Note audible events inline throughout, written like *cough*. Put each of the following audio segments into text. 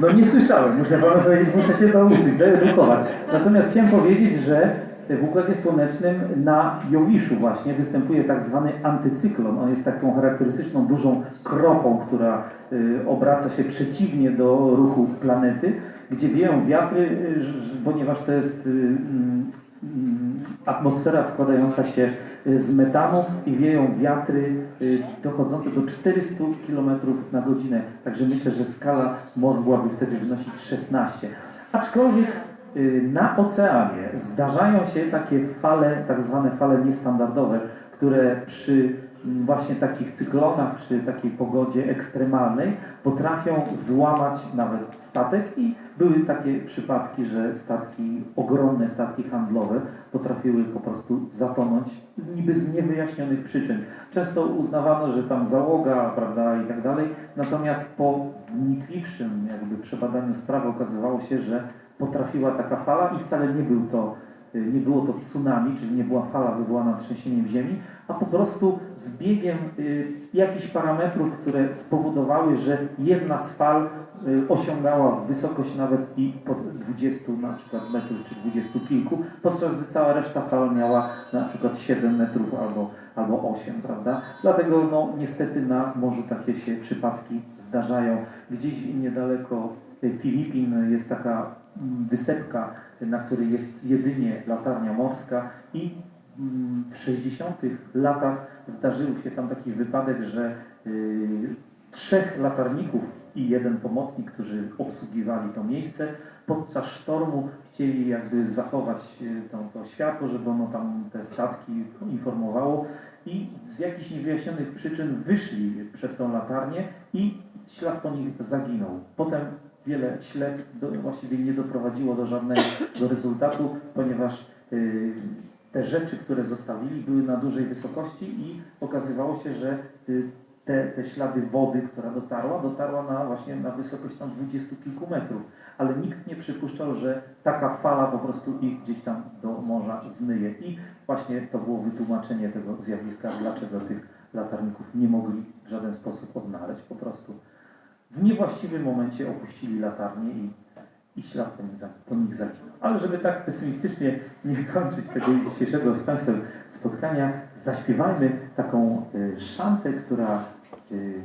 No nie słyszałem, muszę muszę się douczyć, doedukować. Natomiast chciałem powiedzieć, że w Układzie Słonecznym na Jowiszu właśnie występuje tak zwany antycyklon. On jest taką charakterystyczną dużą kropą, która y, obraca się przeciwnie do ruchu planety, gdzie wieją wiatry, y, ponieważ to jest y, mm, atmosfera składająca się z metanu i wieją wiatry dochodzące do 400 km na godzinę. Także myślę, że skala mogłaby wtedy wynosić 16. Aczkolwiek na oceanie zdarzają się takie fale, tak zwane fale niestandardowe, które przy właśnie takich cyklonach, przy takiej pogodzie ekstremalnej potrafią złamać nawet statek i były takie przypadki, że statki, ogromne statki handlowe potrafiły po prostu zatonąć niby z niewyjaśnionych przyczyn. Często uznawano, że tam załoga, prawda, i tak dalej, natomiast po wnikliwszym jakby przebadaniu sprawy okazywało się, że potrafiła taka fala i wcale nie był to nie było to tsunami, czyli nie była fala wywołana trzęsieniem ziemi, a po prostu zbiegiem y, jakichś parametrów, które spowodowały, że jedna z fal y, osiągała wysokość nawet i pod 20 na przykład metrów czy 20 kilku, podczas gdy cała reszta fal miała na przykład 7 metrów albo, albo 8, prawda? Dlatego no, niestety na morzu takie się przypadki zdarzają. Gdzieś niedaleko y, Filipin jest taka wysepka, na której jest jedynie latarnia morska i mm, w 60 latach zdarzył się tam taki wypadek, że y, trzech latarników i jeden pomocnik, którzy obsługiwali to miejsce, podczas sztormu chcieli jakby zachować y, to, to światło, żeby ono tam te statki informowało i z jakichś niewyjaśnionych przyczyn wyszli przed tą latarnię i ślad po nich zaginął. Potem wiele śledztw do, właściwie nie doprowadziło do żadnego rezultatu, ponieważ y, te rzeczy, które zostawili, były na dużej wysokości i okazywało się, że y, te, te ślady wody, która dotarła, dotarła na właśnie na wysokość tam dwudziestu kilku metrów. Ale nikt nie przypuszczał, że taka fala po prostu ich gdzieś tam do morza zmyje. I właśnie to było wytłumaczenie tego zjawiska, dlaczego tych latarników nie mogli w żaden sposób odnaleźć. Po prostu w niewłaściwym momencie opuścili latarnię i, i ślad po nich, za- po nich zaginął. Ale żeby tak pesymistycznie nie kończyć tego dzisiejszego z Państwem spotkania, zaśpiewajmy taką y, szantę, która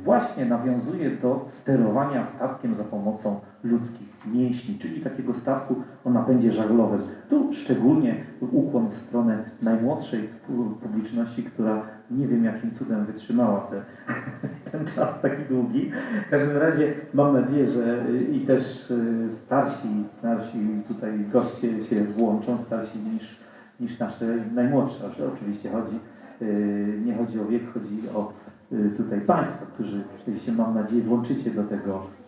właśnie nawiązuje do sterowania statkiem za pomocą ludzkich mięśni, czyli takiego statku o napędzie żaglowym. Tu szczególnie ukłon w stronę najmłodszej pu- publiczności, która nie wiem jakim cudem wytrzymała te, *laughs* ten czas taki długi. W każdym razie mam nadzieję, że y, i też y, starsi, starsi tutaj goście się włączą, starsi niż, niż nasze najmłodsze. Oczywiście chodzi, y, nie chodzi o wiek, chodzi o y, tutaj Państwa, którzy się mam nadzieję włączycie do tego y,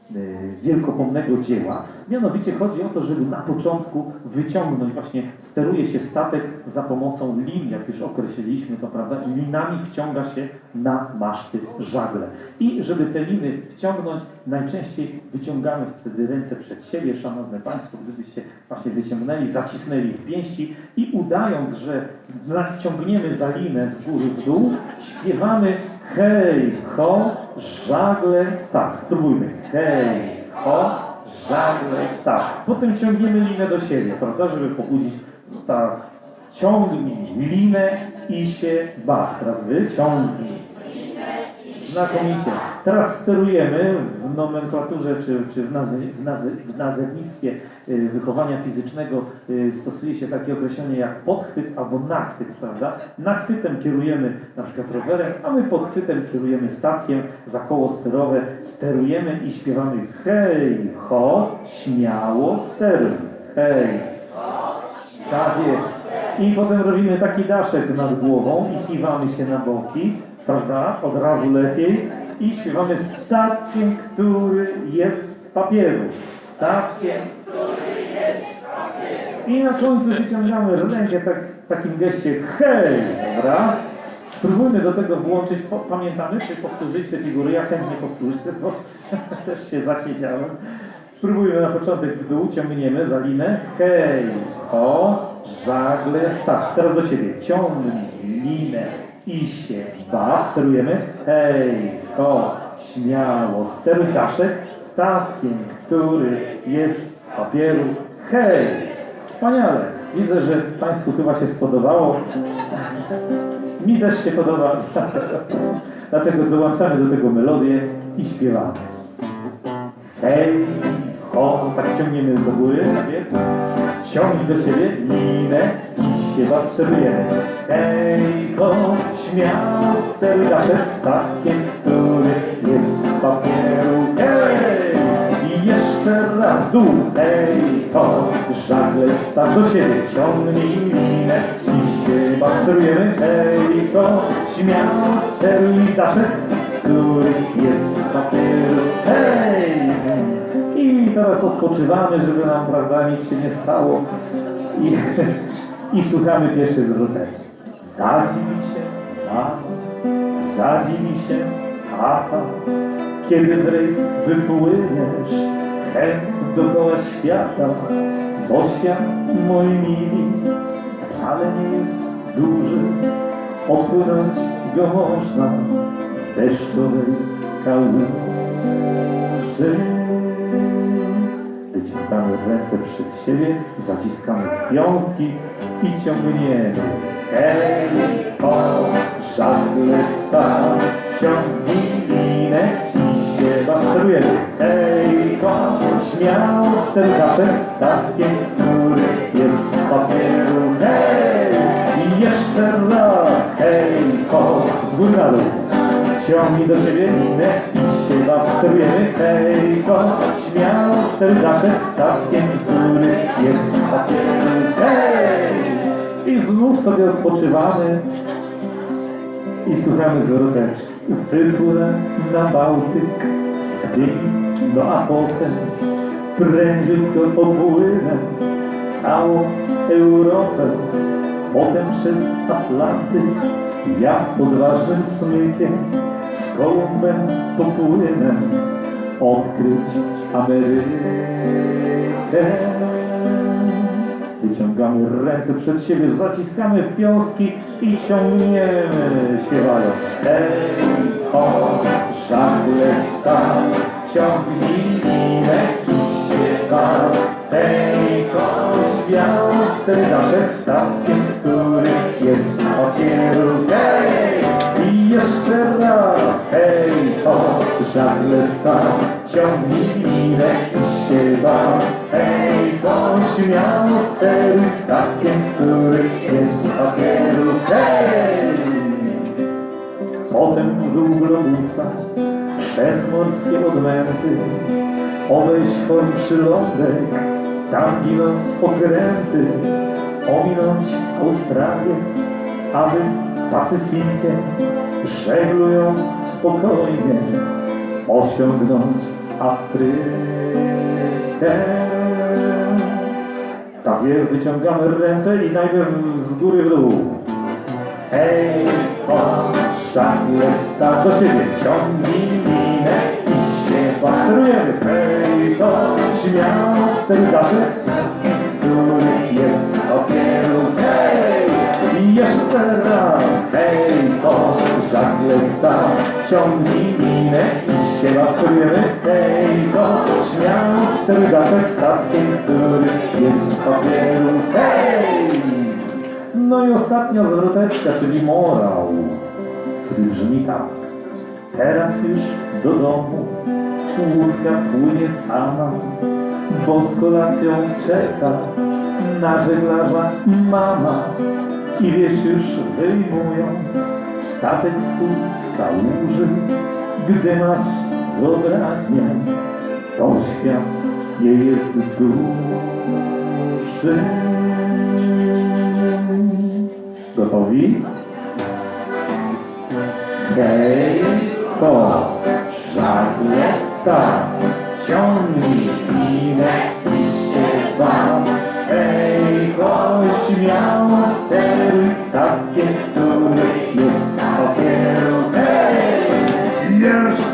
wielkopomnego dzieła. Mianowicie chodzi o to, żeby na początku wyciągnąć, właśnie steruje się statek za pomocą lin, jak już określiliśmy to, prawda, i linami wciąga się na maszty żagle. I żeby te liny wciągnąć, najczęściej wyciągamy wtedy ręce przed siebie, szanowne Państwo, gdybyście właśnie wyciągnęli, zacisnęli w pięści i udając, że naciągniemy za linę z góry w dół, śpiewamy hej, ho, żagle, staw. Spróbujmy. Hej, ho, żagle, staw. Potem ciągniemy linę do siebie, prawda, żeby pobudzić tak. Ciągnij linę i się baw. Teraz wy, ciągnij. Znakomicie. Teraz sterujemy w nomenklaturze czy, czy w, nazwie, w, w nazewnictwie y, wychowania fizycznego y, stosuje się takie określenie jak podchwyt albo nachwyt, prawda? Nachwytem kierujemy na przykład rowerem, a my podchwytem kierujemy statkiem za koło sterowe, sterujemy i śpiewamy hej, ho, śmiało steruj. Hej, tak jest. I potem robimy taki daszek nad głową i kiwamy się na boki, prawda? Od razu lepiej. I śpiewamy statkiem, który jest z papieru. Statkiem, który jest z papieru. I na końcu wyciągamy rękę tak, takim geście hej, dobra? Spróbujmy do tego włączyć, pamiętamy, czy powtórzyć te figury? Ja chętnie powtórzę, bo *laughs* też się zachwiedziałem. Spróbujmy na początek w dół, ciągniemy za linę. Hej, ho, żagle, staw. Teraz do siebie. Ciągnij linę i się baw. Sterujemy. Hej, ho, śmiało, steruj daszek statkiem, który jest z papieru. Hej, wspaniale! Widzę, że Państwu chyba się spodobało. Mi też się podoba. *laughs* Dlatego dołączamy do tego melodię i śpiewamy. Hej, ho, tak ciągniemy do góry, tak jest. Ciągnij do siebie linę i się sterujemy. Hej, ho, śmiało steruj daszek statkiem, który jest z papieru. Hej! I jeszcze raz w dół, hej, ho, żagle staw do siebie, ciągnij linę i się basterujemy, hej, ho, śmiało steruj daszek, który jest z papieru, hej! I teraz odpoczywamy, żeby nam, prawda, nic się nie stało i, *laughs* i słuchamy pierwszej zwroteczki. Zadziwi się mama, zadziwi się tata, kiedy w rejs wypłyniesz, chęt dookoła świata, bo świat, moi mili, wcale nie jest duży, opłynąć go można w deszczowej kałuży. Wyciągamy ręce przed siebie, zaciskamy w piąstki i ciągniemy. Hej, ho, żagle staw, ciągnij linę i się basterujemy. Hej, ho, śmiało sterkaszek statkiem, który jest z papieru. Hej, i jeszcze raz, hej, ho, z góry na dół. Ciągnij do siebie linę i się basterujemy. Hej, ho, śmiało sterkaszek statkiem, który jest z papieru. Hej! Znów sobie odpoczywamy i słuchamy zwroteczki. Wypłynę na Bałtyk z biegi, no a potem prędziutko popłynę całą Europę, potem przez Atlantyk. Ja odważnym smykiem z Kolumbem popłynę odkryć Amerykę. Wyciągamy ręce przed siebie, zaciskamy w piąstki i ciągniemy, śpiewając. Hej, ho, żagle staw, ciągnij linę i się baw. Hej, ho, śmiało daszek statkiem, który jest z żagle staw, ciągnij linę i się baw. Hej, ho, śmiało steruj statkiem, który jest z papieru. Hej! Potem w dół globusa, przez morskie odmęty, obejść form przylądek, tam giną okręty, ominąć Australię, aby Pacyfikiem, żeglując spokojnie, osiągnąć Afrykę. Tak jest, wyciągamy ręce i najpierw z góry w dół. Hej, żagle staw do siebie, ciągnij linę i się basterujemy. Hej, ho, śmiało sterdaszek statkiem, który żagle staw, ciągnij linę i się basterujemy. Hej, ho, śmiało sterdaszek statkiem, który jest z papieru. Hej! No i ostatnia zwroteczka, czyli morał, który brzmi tak. Teraz już do domu łódka płynie sama, bo z kolacją czeka na żeglarza mama. I wiesz już wyjmując statek swój z kałuży, gdy masz wyobraźnię, to świat nie jest duży.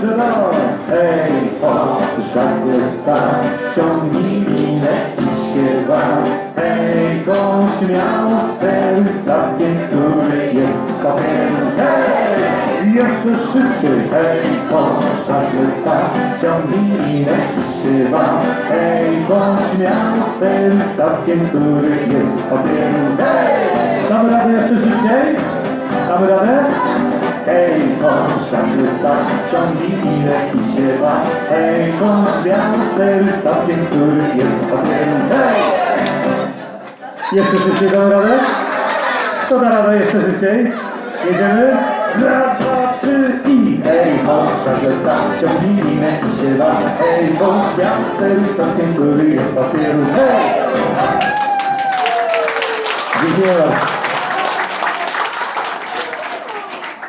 Jeszcze raz, hej, ho, żagle staw, ciągnij linę i się baw. Hej, ho, śmiało steruj statkiem, który jest z papieru. Hej, jeszcze szybciej, hej, po szarpesta, ciągnij linę i szyba, hej, bądź miastem, statkiem, który jest w papieru, hej! Damy radę jeszcze szybciej? Damy radę? Hej, bądź szarpesta, ciągnij i szyba, hej, bądź miastem, statkiem, który jest papieru, hej! Jeszcze szybciej damy radę? Kto da radę jeszcze szybciej? Jedziemy? Raz, dwa, trzy i... Hej, bądź szarpesta, ciągnij linę i siewa. Hej, bądź miastem, statkiem, który jest z papieru. Hej! Dziękuję bardzo.